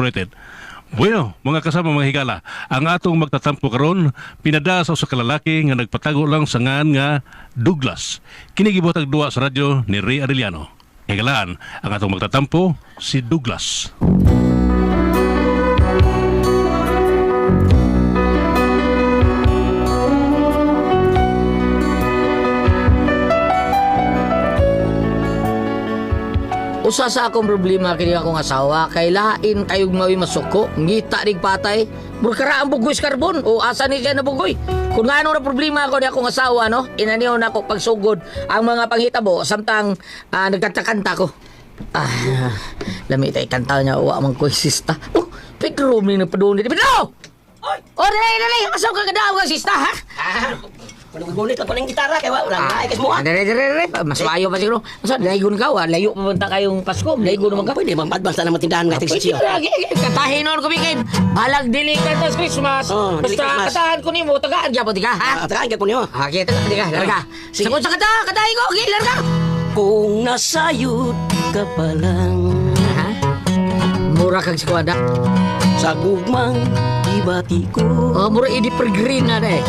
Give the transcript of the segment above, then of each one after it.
Incorporated. Bueno, mga kasama mga higala, ang atong magtatampo karon pinada sa usa ka lalaki nga nagpatago lang sa ngan nga Douglas. Kini gibutag duwa sa radyo ni Ray Arellano. Higalaan, ang atong magtatampo si Douglas. Usa sa akong problema kini akong asawa kay lain kayog mawi masuko, ngita rig patay. Murkara ang bugoy karbon o asa ni siya na bugoy. Kung nga ano na problema ako ni akong asawa no, inaniw na ako pagsugod ang mga panghitabo samtang ah, nagkanta-kanta ko. Ah, lami tay kanta niya wa man ko sista. Oh, Pedro mi na paduni. Pedro! Oy, oh, dali, dali. Asaw ka kadaw ka sista ha? Ah, Manugulit lang ko ng gitara kaya wala na ay mo. Ah, dali, dali, dali. Mas layo pa siguro. Asa, laygon ka, wa. Layo pa punta kayong Pasko. Laygon naman ka. Pwede bang advance na naman tindahan ng ating sityo. lagi. Katahin nun kumikin. Balag dili ka tas Christmas. Oh, Basta katahan ko ni mo. Tagaan dyan po, di ka, ha? Ah, tagaan ka po niyo. Ah, kita di ka, larga. Sagot sa kata, katahin ko, larga. Kung nasayod ka pa lang Ha? Mura kang si Kuwanda. sa gugmang ibati ko Oh, mura idi per green na eh.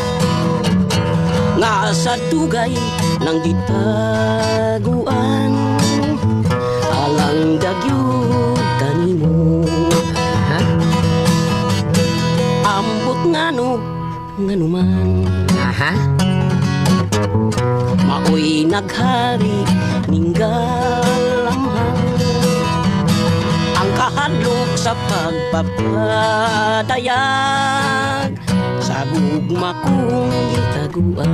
Nga sa tugay ng gitaguan. Alang dagyud kanimo. Ha? ambot ngano ngano man Aha? Maoy naghari ninggalamhan Ang kahadlok sa pagpapadayag Sa gugma kong itaguan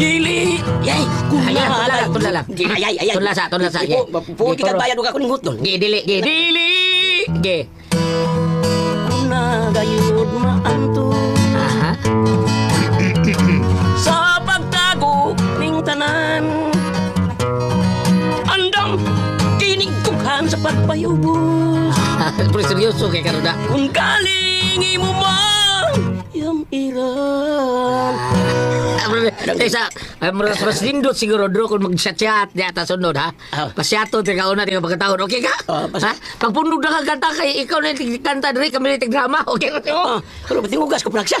Dili! Yay! Ayan, tulala, tulala. Ay, ay, ay, ay. Tulasa, tulasa, Ipo, Di, ka bayad ka kuning hutol. Gi, dili, gi, dili! Gi. Kung nagayod maanto Aha? sa pagtago ning tanan andam tukhan sa pagpayubos Pero seryoso kay Karuda. kung galing imo man yam iran Tesa, ay maras mas lindot siguro dro kung mag-chat-chat di ata sunod ha. Ah. Pasyato ti kauna ti pagkataon. Okay ka? Ah, pas- ha? Pagpundog na kang kanta kay ikaw na yung kanta diri kami ni drama. Okay ka? oh pero tingugas ko praksya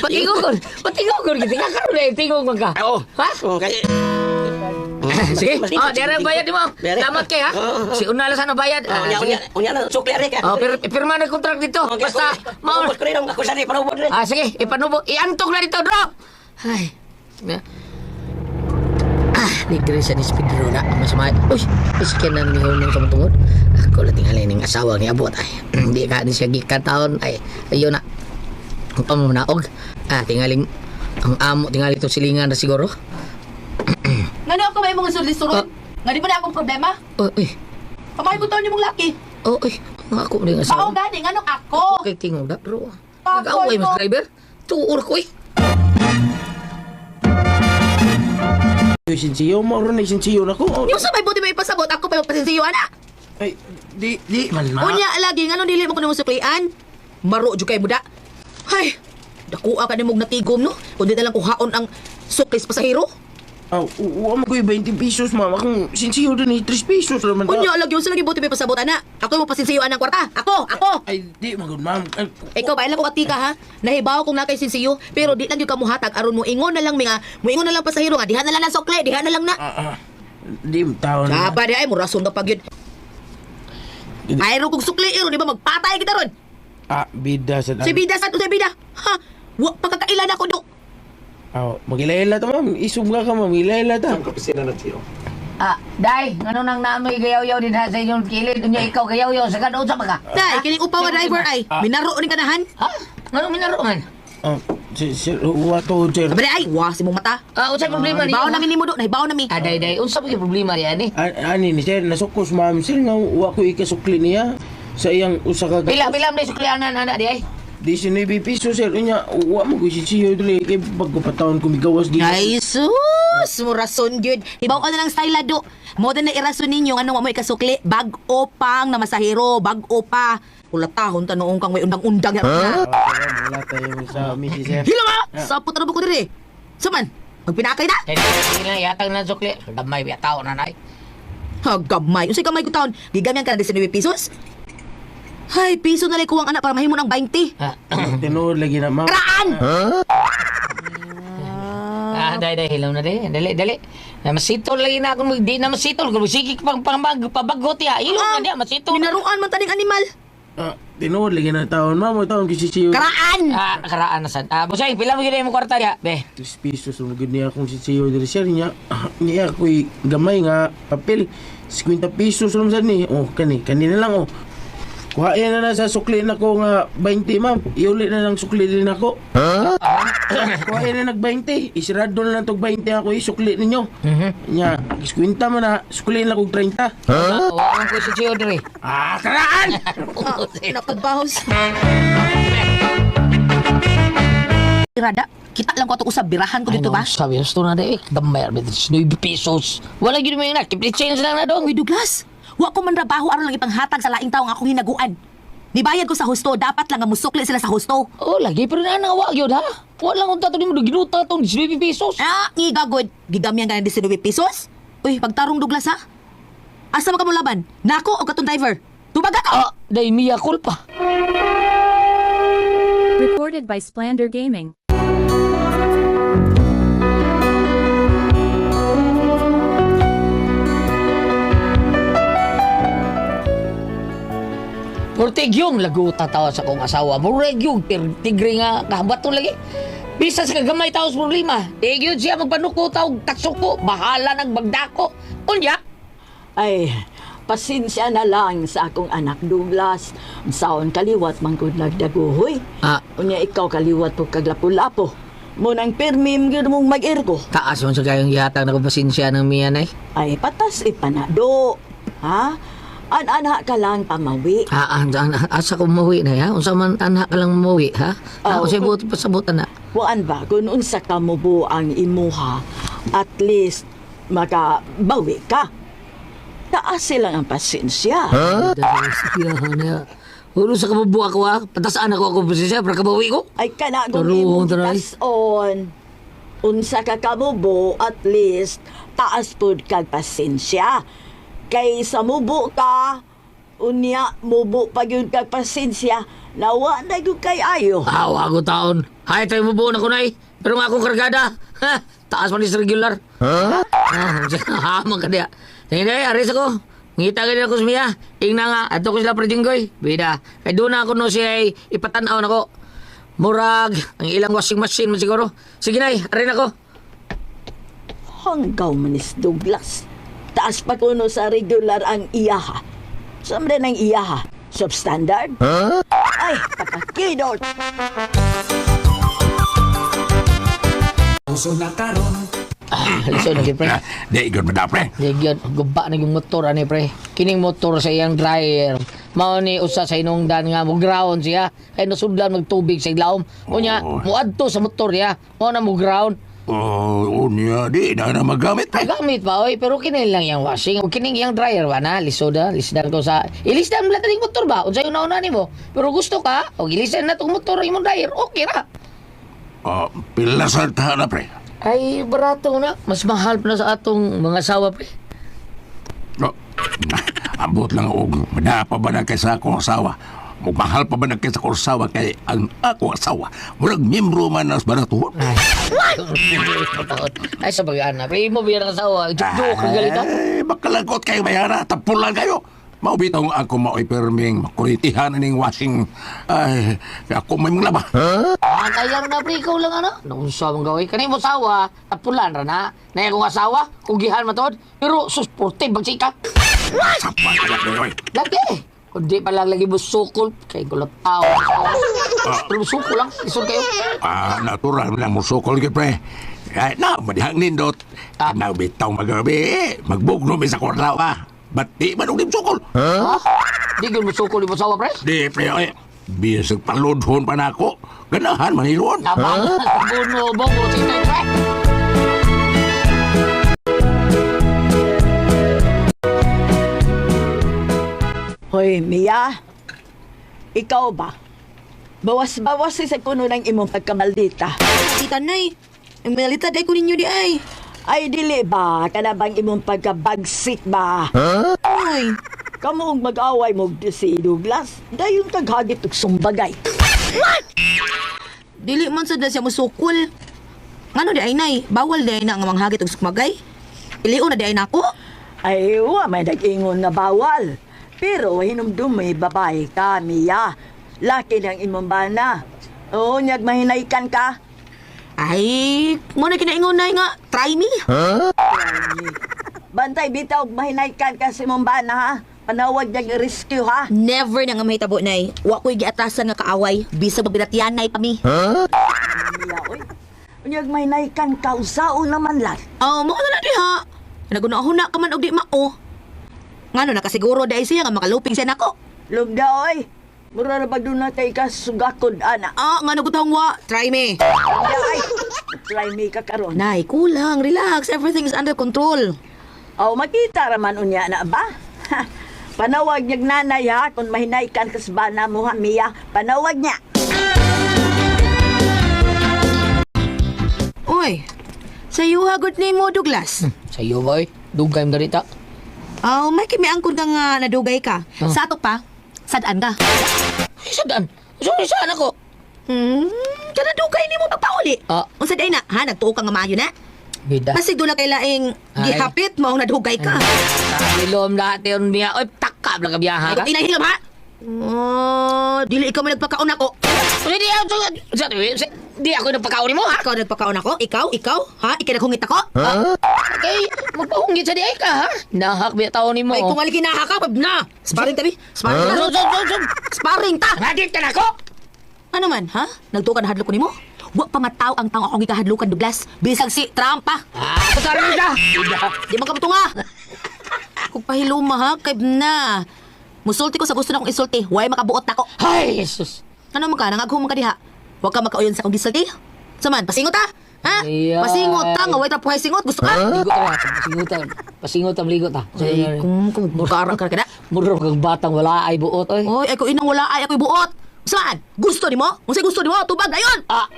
Patingogon. Patingogon kita ka karon na tingog man ka. oo Ha? oh kay Sige. Oh, dere ang bayad mo. Dere. Salamat kay ha. Si una lang sana bayad. Oh, Ah, unya, unya, unya na, sukli ari ka. Oh, pir pirma na kontrak dito. Basta mao. Paubos ko rin ako sa rin, paubos rin. Ah, sige, ipanubo. Iantog na dito, bro! Ay. Ah, ni Grace ni Speedro na ang masama. Uy, iskin na ni Hunong sa matungod. Ako lang tingali ng asawa ni Abot. Ay, hindi ka ni siya gikan taon. Ay, ayun na. Ang pamumunaog. Ah, tingaling ang amo, tingali itong silingan na siguro. Ngano ako may mga sulis-sulod? Ah. Nga di ba na akong problema? Oh, uy. Kamay ko niyo mong laki. Oh, uy. Ang ako rin Mao asawa. gani, ngano ako? Okay, tingog na, bro. Nag-away mo mo. sa driver. Tuur ko, eh. Ay, sinsiyo mo ron ay sinsiyo na ko. Yung sabay buti may pasabot, ako pa pasinsiyo ana. Ay, di, di, man ma. Unya lagi, ngano dili mo ko nimo suklian? Maro jud kay buda. Hay, dakuha ka nimog natigom no. Kundi na lang kuhaon ang suklis pasahero. Aw, uwa mo ko yung 20 pesos, mama. Kung sinsiyo din ay 3 pesos naman ka. Unya lagi, yung lagi buti may pasabot ana. Ako mo pasinsiyo ang kwarta. Ako, ako. Ay, di, magod, ma'am. Ay, Ikaw ba ilang ko atika ha? Nahibaw kung nakay sinsiyo, pero di lang yung kamuhatag aron mo ingon na lang mga, mo ingon na lang pasahero nga diha na lang na sukli, diha na lang na. ah, ah. Di, taon. Kapa di ay mo rason na pag yun. Ayro kong sukli iro, di ba magpatay kita ron? Ah, bida sa... Si Bida sa sa Bida. Ha? Wa pagkakailan ako do. Aw, magilayla ta, ma'am. Isum ka ka, ma'am. Magilayla ta. Ah, Day, ano nang naamoy gayaw-yaw din ha sa inyong kilid? Unya ikaw gayaw-yaw sa kanoon sa baka. Dai, kining upaw nga driver ay minaro ni kanahan. Ha? Ano minaro man? Oh, si, si, uwa to, sir. Sabi ay, wa si mong mata. Ah, unsay problema niyo? Bawo namin nimo do, nahibaw nami. Ah, Day, Day, unsa ba problema riyan eh? A- Ani ni sir, nasukos, ma'am. Sir, nga, uwa ko ikasukli niya sa iyang usa ka... Pila pila man suklianan ana di ay. 19 pesos, sir. Unya, uwa mo ko sinsiyo dili. Kay pagkapataon ko migawas di. Ay sus, mo rason gyud. Hibaw ka na lang style do. Mo na irason ninyo ano mo ikasukli, bag-o pang na masahero, bag-o pa. Ulatahon ta noong kang may undang-undang. Ah, Wala tayo sa misi, sir. Hila ma! Sapot na ba ko diri? Saman, magpinakay na. Lang yatag na sukli. Damay biya tao na nay. Ha, gamay. Unsay gamay ko taon? Gigamyan ka na 19 pesos? Hay, piso na lang kuwang anak para mahimo ng 20. Ah, Tinuod lagi na, ma'am. Karaan! ah, dai dai hilaw na dai. Dali dali. Na masitol lagi na ako di na masitol sige pang pang pabagot ya. Hilaw na dia masitol. Minaruan man taning animal. Ah, tinuod lagi na taon, ma'am. O taon kisisiyo. Karaan! Ah, karaan na sad. Ah, busay pila mo gyud mo kwarta dia, be. 3 pesos ang magod niya akong sisiyo diri sir niya. ah, Niya ako'y gamay nga papel. 50 pesos lang sad ni. Oh, kani, kanina lang oh. Kuhain na na sa sukli na ko nga 20 ma'am. Iuli na lang sukli din ako. Ha? Kuhain na nag 20. Isirado na lang tog 20 ako isukli ninyo. Mhm. Nya, iskwinta mo na, sukli na kog 30. Ha? Wa man ko si Chio dire. Ah, karaan! Napagpahos. Irada, kita lang ko ito usab birahan ko dito ba? Sabi gusto na dai. Gamay arbit 9 pesos. Wala gyud mo na. Keep the change lang na dong. Uy, Douglas, wa ko man trabaho aron lang ipanghatag sa laing taong akong hinaguan. Nibayad ko sa husto, dapat lang nga musukli sila sa husto. Oh, lagi pero na nga wa gyud ha. Wala lang unta to nimo ginuta tong 19 pesos. Ah, ngigagod. Gigamyan ka ng 19 pesos? Uy, pagtarong Douglas ha? Asa mo ka mo laban? Nako o katong driver? Tubaga ka! Ah, dai miya kulpa. Recorded by Splander Gaming. Portig yung laguta tawa sa kong asawa. Mureg yung tigre nga kahabato lagi. Bisa sa kagamay tao sa problema. Tigyon siya magpanuko tao kasuko. Bahala ng bagdako. Unya, Ay, pasensya na lang sa akong anak Douglas. Saon kaliwat manggod nagdaguhoy. Ah. Unya ikaw kaliwat po kaglapo-lapo. Munang permim gyud mong mag-ergo. taas man sa kayong gihatag na kompasensya ng miya nay. Ay, patas ipanado. Ha? An-ana ka lang pamawi. Ah, ah, ah, asa ko mawi na ya? Unsa man anak ka lang mawi ha? Ah, Oh, unsay buot pasabutan na. Waan ba, kung unsa ka mo po ang imuha, at least makabawi ka. Taas silang ang pasensya. Siyahan na. Ulo sa kabubuha ko ha? Patasaan ako ako pasensya para kabawi ko. Ay kana kung Turuan, imong taray. on. Unsa ka kamubo, at least taas pud kag pasensya. Kay sa mubo ka, unya mubo pa gyud kag pasensya, nawa na gyud kay ayo. Awa ko taon. Hay tayo mabuo na ko nay. Pero nga akong kargada. Ha? Taas man is regular. Ha? Ah, hamang ka diya. Tingin na aris ako. Ngita ka din ako sa miya. Ingna nga, ato ko sila prajinggoy. Bida. Kaya doon na ako no siya ay ipatanaw na ko. Murag, ang ilang washing machine man siguro. Sige nay, arin ako. Hanggaw manis Douglas. Taas pa kuno sa regular ang iyaha. Samde ng iyaha. Substandard? Ay, pakakidot. Ah, listen na pre. Di, good ba na, pre? Digyan, guba na yung motor ani pre. Kining motor sa iyang dryer. Mao ni usa sa inungdan nga mo ground siya. Kay nasudlan magtubig sa ilawom. Unya, Oo. muadto sa motor ya. Mao na mo ground. Oh, unya, di na na magamit, pre. Gamit pa oy, pero kini lang yang washing. O kining yang dryer ba na lisoda, lisdan ko sa ilisdan mo lang motor ba? Unsa yung nauna nimo? Pero gusto ka, o ilisdan na tong motor imong dryer. Okay ra. Oh, pila sa tahan na, pre. Ay, barato na. Mas mahal pa na sa atong mga asawa pre. Oh, ambot lang og madapa ba na kay sa akong asawa. Magmahal pa ba na kay sa akong asawa kay ang akong asawa. Murag membro man nas baratuhon. Ay, sa bagana. Pre, mo biya ng asawa. Jukjo, kagalita. Ay, bakalagot kayo bayara. Tapulan kayo. Maubitaw ako mao'y perming makuritihan ning washing. Ay, ako may mga laba. Ah, kaya na pre, ikaw lang ano? Naunsa mong gawin. Kanina mo asawa, tapulan ra na. Na akong asawa, kugihan matod. Pero susporte, bagsika. Sapan ka na. Lagi. Kundi pa lang lagi mo sukol. Kaya gulat tao. Pero sukol lang. Isod kayo. Ah, natural lang mo sukol ka, pre. Ay, na, madihang nindot. Ah. Ah. bitaw magabi. Magbugno mi sa kwartaw, ah. Ba't di man ulit sukol? Ha? Di mo sukol di mo asawa, pre? Di, pre, oy. Bisag paludhon pa na ako. Ganahan, manilon. Tama. Buno, bongo, sige, pre. Hoy, Mia. Ikaw ba? Bawas-bawas sa kuno ng imong pagkamaldita. Kita nay. Ang malita day ko ninyo di ay. Ay, dili ba? Kana bang imong pagkabagsik ba? Uy, Kamu ang mag-away mo si Douglas. Dayon taghagit og sumbagay. dili man sad siya musukol. Ngano di ay nay, bawal di ay na nga manghagit og sukmagay. Iliw na di ay nako. Ay, wa may nag-ingon na bawal. Pero hinumdum may babae ka, Mia. Laki ng imong bana. Oo, nyag mahinaykan ka. Ay, mo na kinaingon nay nga, try me. Bantay bitaw mahinaykan ka si imong bana ha. Panawag niyang rescue ha. Never na nga mahitabo nay. Wa ko'y giatasan nga kaaway, bisag mabinatian nay pa mi. Mia, oy. Nyag mahinaykan ka, usao naman lang. Oh, mo na diha. Nagunahuna ka man og di mao. Ngano nakasiguro dai siya nga makaluping siya nako. Lugda, oy. Mura na pag doon na kay ka sugakod, ana. Ah, ngano gutong wa, try me. Lugda, ay. Try me ka karon. Nay, kulang, relax, everything is under control. Aw, makita raman unya na ba? Ha, Panawag niyag nanay ha, kung mahinaykan ka sa bana mo ha, Mia. Panawag niya. Uy, sayo hagod ni mo, Douglas. Sa iyo boy, dugay mo ganita. Oh, may kimi angkod ka nga nadugay ka. Sa ato pa, sadaan ka. Ay, sadaan. Sorry saan ako. Hmm, kana dugay ni mo pagpauli. Ah. Unsa day na, ha, nagtuo ka nga maayo na? Bida. Masig doon na kay laing Ay. gihapit mo ang nadugay ka. Ilom lahat yun niya. Oy, takap lang ka biyaha Ay, ka. kung inahilom ha? Oh, dili ikaw man nagpakaon ako. Hindi ako. Sa di ako nagpakaon mo ha. Ikaw nagpakaon ako? Ikaw? Ikaw? Ha? Ikinagungit ako? Okay, magpahungit sa di ay ka ha. Nahak biya tao ni mo. Ay, kung aliki na ka, na. Sparring tabi. Sparring sum. Sparring ta. Ngadit ka na ko. Ano man, ha? Nagtukan na hadlok ko nimo? Wa pa nga tao ang tao akong gikahadlukan, Douglas. Bisag si Trump, ha? Ah, putarin ka. Di man ka nga. Kung pahiluma, ha? Kay na. Musulti ko sa gusto na akong isulti. Huwag makabuot na ko. Ay, Jesus. Ano man ka? Nangaghum ka diha. Huwag ka makauyon sa akong gisulti. Saman, pasingot, ha? Ha? Ay, Pasingot ta. Nga, huwag tapuhay singot. Gusto ka? Ligot ta. Pasingot ta. Pasingot ta, ligot ta. Ay, kung, kung bukarang ka na. Muro kang batang wala ay buot oy. Oy, ay ko inang wala ay ako'y buot. Saan? Gusto ni mo? Kung sa'y gusto ni mo, tubag ayon! Ah,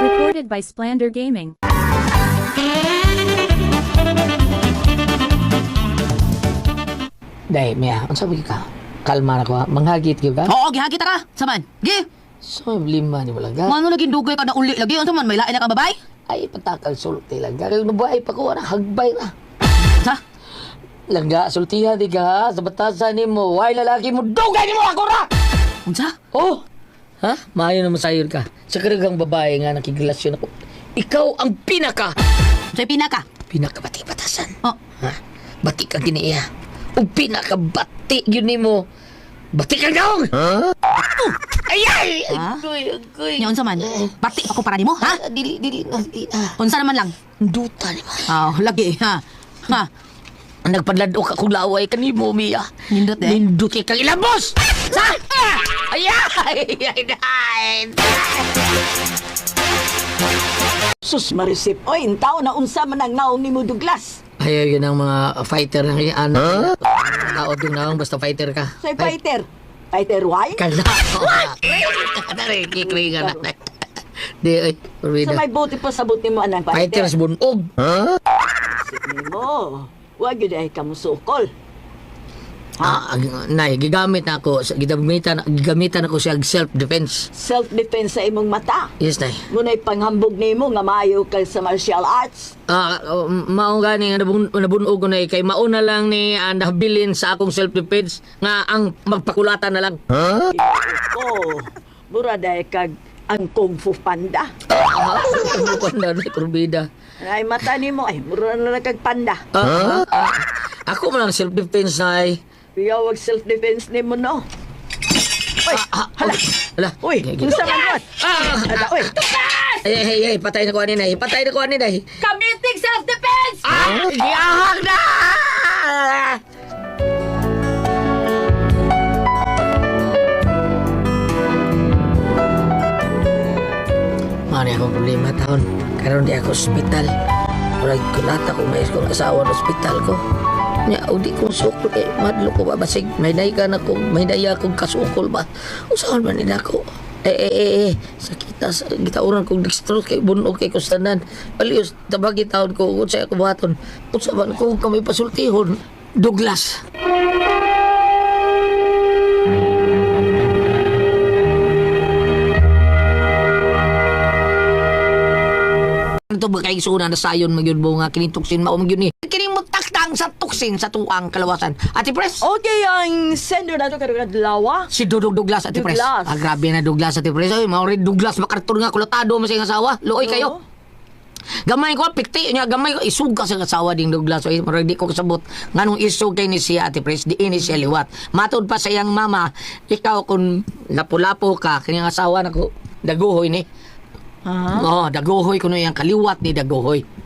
Recorded by Splander Gaming. Dahil, Mia, ang sabi ka? Kalma na ko ha. Manghagit ka ka? Oo, gihagita ka. Saman? Gi! So, lima ni mo lang ka. Mano lagi dugay ka na uli lagi? Ano man, may lain na kang babay? Ay, patakal sulti lang ka. Kaya nabuhay pa ko, na hagbay na. Sa? Langga, sultiha di ka ha. Sa batasan ni mo, why lalaki mo, dugay ni mo ako ra! Unsa? Oh! Ha? Maayo naman sa'yo ka. Sa karagang babae nga nakigilasyon ako. Ikaw ang pinaka! Sa'y pinaka. Pinaka bati batasan. Oh, Ha? Bati ka giniya. O pinaka bati yun ni mo. Bati ka daw! Ha? Ay, ay! Ha? Agoy, agoy. unsa man? Bati ako para nimo, ha? Ah, Dili, dili na, dili. Unsa naman lang? Duta ni mo. Oh, lagi, ha? Ha? Nagpadladok ako laway ka ni mo, Mia. Nindot eh. Nindot kay kang ilambos! Sa? Ay, ay, ay, ay, Sus marisip. Oy, in tao na unsa man ang naong ni mo Douglas. Ayaw yun ang mga fighter ng ano. Huh? Naod yung naong basta fighter ka. Soy fighter. Fighter why? Kala. Dari, kikri ka na. Di, ay, Sa may buti pa sa buti mo anang fighter. Fighters bunog. Isip ni mo. Huwag yun ay kamusukol. Ah, nay, gigamit na ako, sa- gigamitan, gigamitan ako siya self-defense. Self-defense sa imong mata. Yes, nay. Muna'y panghambog ni mo nga maayo ka sa martial arts. Ah, uh, mao gani nga nabun nabunog ko na eh, kay mauna lang ni uh, nahabilin sa akong self-defense nga ang magpakulatan na lang. Oh, mura dahil kag ang Kung Fu Panda. Ah, ano pa na ni Purwida. Ay mata ni mo, ay mura na lang kag panda. Ah, ah, ako man ang self-defense nay. Kaya wag self-defense ni mo, no? Uy, hala. Hala. Uy, kung sa man Ah, Hala, uy. ay, ay, ay, patay na ko ani nay. Patay na ko ani nay. Committing self-defense! Ah, giyahag na! Mani akong problema taon. Karon di ako ospital. Murag ko may kong asawa ng ospital ko. Nya udi ko sukol kay madlo ko ba basig may day ka na ko may daya akong kasukol ba. Usaon man nila ko. Eh, eh, eh, eh. Sakita, sa gitauran kong dextrose kay bunog kay kustanan. Palios, tabagi taon ko, kubaton. Kung sa man ko kami pasultihon. Douglas. Ito ba kay suna na sayon magyud mo nga kini tuksin mao magyud ni. Taktang sa tuksin sa tuang kalawasan. Ate Pres. Okay, ang sender na ito karugad lawa. Si Dudog Douglas Ate Pres. Douglas. Ah, grabe na Douglas Ate Pres. Ay, mao rin Douglas makarton nga kulatado mo sa iyang asawa. Luoy kayo. Gamay ko, pikti niya, gamay ko, isug ka sa asawa ding Douglas. Ay, marag di ko kasabot. Nganong isug kay ni siya, ate Pres, di ini siya liwat. Matod pa sa iyang mama, ikaw kung lapu-lapo ka, kanyang asawa na ko, daguhoy ni. Ha? Oo, daguhoy kuno iyang kaliwat ni daguhoy.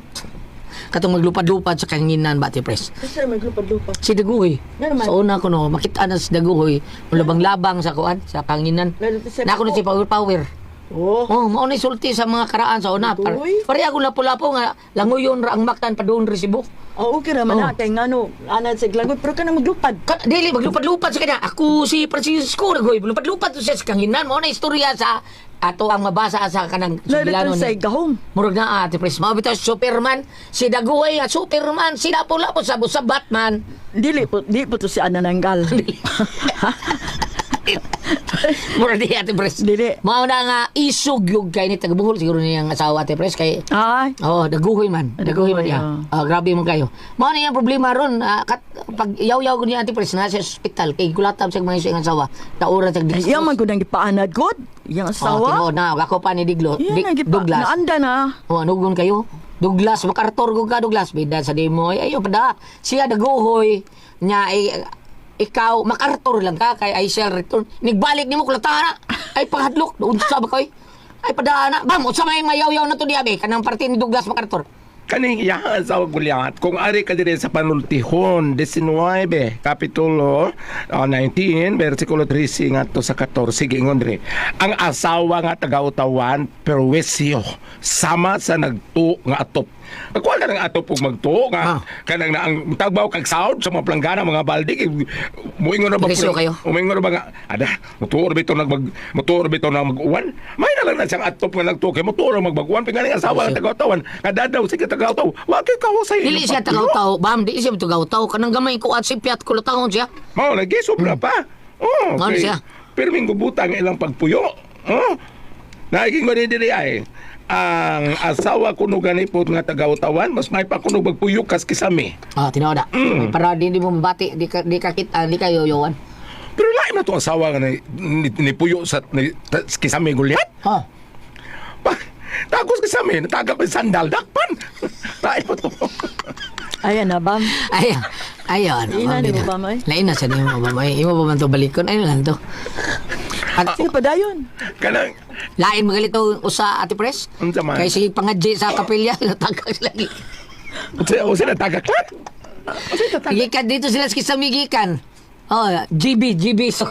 Katong maglupad-lupad sa kanginan ba, ate Pres? Kasi may lupad-lupad. Si Daguhoy. Normal. Sa una ko no, makita na si Daguhoy, labang-labang sa kuan, sa kanginan. Lalo Na ako na si Power Power. Oh. Oh, mao ni sulti sa mga karaan sa una. Par, Daguhoy? pare ako lapo-lapo nga languyon ra ang maktan pa doon resibo. Oh, okay naman Oh. na. Kaya nga no, anad sa glagot, pero ka na maglupad. Ka, dili maglupad-lupad sa kanya. Ako si Francisco Daguhoy, lupad-lupad to siya sa kanginan. Mao na istorya sa ato ang mabasa sa kanang subilano sa ni. gahong. Murag na ate Pres, mao bitaw Superman, si Daguhoy nga Superman, si lapo-lapo sa sa Batman. Dili po, di po to si Anananggal. Mura di ate Pres. Dili. Mao na nga isug yung kay ni tagabuhol siguro niyang asawa ate Pres kay Ay. Oh, daguhoy man. Daguhoy man niya. Ah, grabe man kayo. Mao na yung problema ron. ah, kat, pag yaw-yaw ko niya ate Pres na sa ospital kay kulatab sa mga isang asawa. Taura sa Ay, Iyang man ko nang ipaanad god. Iyang Oh, asawa. tinuod na ako pa ni Diglo. Iyang Di- nang gipa. Douglas. Naanda na. Oh, anugon kayo? Douglas, makartor ko ka, Douglas. Bida sa demo. Ay, ayo, pada. Siya daguhoy. Nya, ay, ikaw, makartor lang ka kay I shall return. Nigbalik ni mo kulatana. Ay, panghadlok. Doon sa ba koy? Ay, pada na. Bam, sa may mayaw-yaw na to diabe. Kanang parte ni Douglas makartor. Kaning iyahan sa Gulyat, kung ari ka dire sa panultihon, 19, Kapitulo ah, 19, versikulo 13 nga to sa 14, giingon dire. Ang asawa nga tagautawan, perwisyo, sama sa nagtu nga atop. Ako na ng atop ug magtuo nga Ah. kanang na ang tagbaw kag sahod sa mga planggana mga baldig muingon na ba Presyo kayo? Umingon na ba nga ada motor bito nag mag motor bito na mag-uwan. May na lang na siyang atop nga nagtuo kay motor magbaguan pingaling asawa nga tagautawan. Nga dadaw sige tagautaw. Wa kay kawo sa Dili siya tagaw-taw. Bam, di siya tagaw-taw. Kanang gamay ko at si Piat kulatahon siya. Mao lagi sobra pa. Oh, Ano okay. siya? Pero ming gubutang ilang pagpuyo. Oh. Naiging ko ni diri ay ang asawa ko no ganipot nga tagautawan mas may pa kuno magpuyo kas kisami. Ah, tinoda. Mm. Para di di mo mabati, di ka di ka kita, di ka yoyowan. Pero lain na to asawa nga ni, ni, ni puyo sa ni, ta- kisami gulyat. Ha. Pa, Tagos kisami, nataga ko yung sandal, dakpan. Lain mo to. Ayan na, bam. Ayan. Ayan. Ina ni mo ba, May? Lain na sa ni mo ba, May? Imo ba man to balikon? Ayun lang to. At Sige pa dayon. Kanang, lain magalito usa ati pres. Unsa man? Kay sige pangadji sa kapilya, natagas lagi. Kasi ako sila tagaklan. Gikan dito sila sa kisamigikan. Oh, GB, GB. So,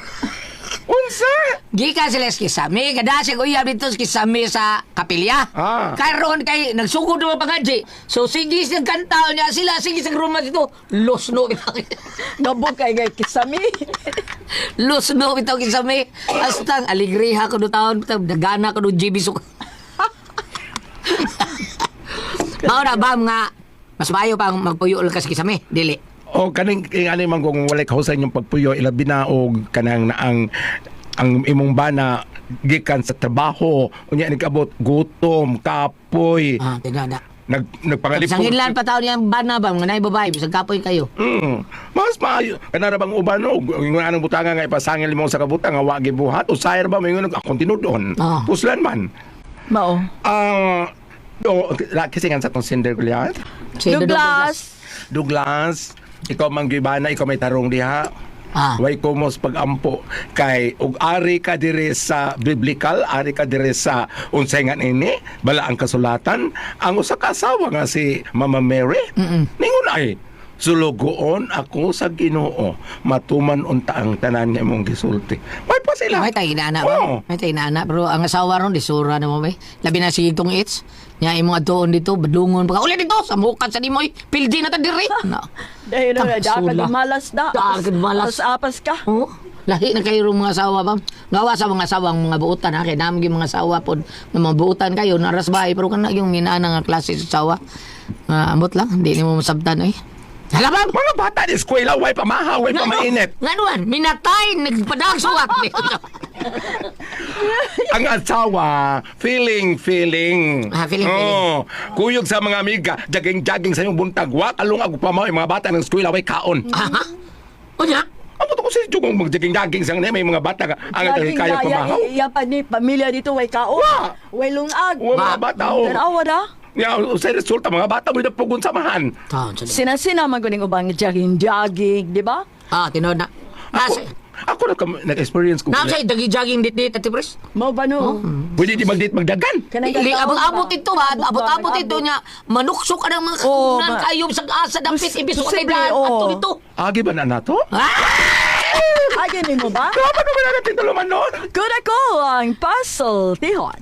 Unsa? gikan sila sa kisami. Kada siya uyab dito sa kisami sa kapilya. Ah. Karon kay nagsugod naman pangadji. So sige sa kantaw niya sila, sige sa rumah dito. Los no Gabog kay kay kisami. Los no bitaw kisami. Astang aligriha ko do taon, bitaw dagana ko do GB so. Mao na bam nga mas maayo pang magpuyo lang ka sa kisami, dili. O kaning ingani man kung walay kausan yung pagpuyo ilabi na og kanang na ang ang imong bana gikan sa trabaho unya ni kabot gutom kapoy Ah, tinada. nag nagpangalipong Sa inlan pa taon yang bana ba nga nay babae bisag kapoy kayo. Mm. Mas maayo. Kanara bang uban o, ingon anong butanga nga ipasangil mo sa kabutang nga wagi buhat o sayar ba mo ingon akong tinudon. Ah. Puslan man. Mao. Ah, do laki singan sa tong cinder kulihat. Si Dodong Douglas. Douglas, ikaw man gibana, ikaw may tarong diha. Ah. Way kumos pagampo kay ug ari ka dire sa biblical, ari ka dire sa unsay nga ini, bala ang kasulatan, ang usa ka asawa nga si Mama Mary. Ningon ay Sulugoon ako sa Ginoo. Matuman unta ang tanan nga imong gisulti. May pa sila. May tayo inaana Oo. ba? May tayo inaana. Pero ang asawa ron, di sura na mo ba? Labi na si itong its. Nya imong atuon dito, badungon pa. Uli dito, sa mukat sa dimoy. Pildi na ta diri. No. Dahil na Tang da ka sula. malas da. Da ka malas. Apas ka. Oo. Lahi na kayo mga asawa ba? Gawa sa mga asawang mga buutan ha. Kaya namin yung mga asawa po na mga buutan kayo. Naras bahay. Pero kana yung minaana nga klase sa asawa. Ah, ambot lang. Hindi ni mo masabtan eh. Ba? Mga bata di eskwela, way pamahaw, way pamainit. Nga naman, minatay, nagpadagsuwat. ang asawa, feeling, feeling. Ah, feeling, Oo. Kuyog sa mga amiga, jaging-jaging sa iyong buntag. Wa kalong ako yung mga bata ng eskwela, way kaon. Aha. O niya? To ko sa jugong magjaging-jaging sa may mga bata nga ang Laging kaya pamahaw. iya pa ni pamilya dito way kao. Wa. Way lungag. Wa mga bata, oh. Tanawa da. Ya, sa resulta mga bata mo pugon samahan. Taon sa Sinasina man kuning ubang jogging-jogging, di ba? Ah, tinod na. Nasa, Ako na nag-experience ko. nasa dagi-jogging dit-dit, Ate Pres. Mao ba no? Pwede di magdit magdagan. Kanang abot-abot ba? ito Abot ba, abot-abot ito niya. Manukso ka ng mga Oo, kakunan ba? kayo sa asa dapit, Pos- ibis ko posible, kay oo. ato dito. Agi ba na nato? Ay, ganun mo ba? Dapat mo na natin tuluman noon. Good ako ang puzzle, tihon.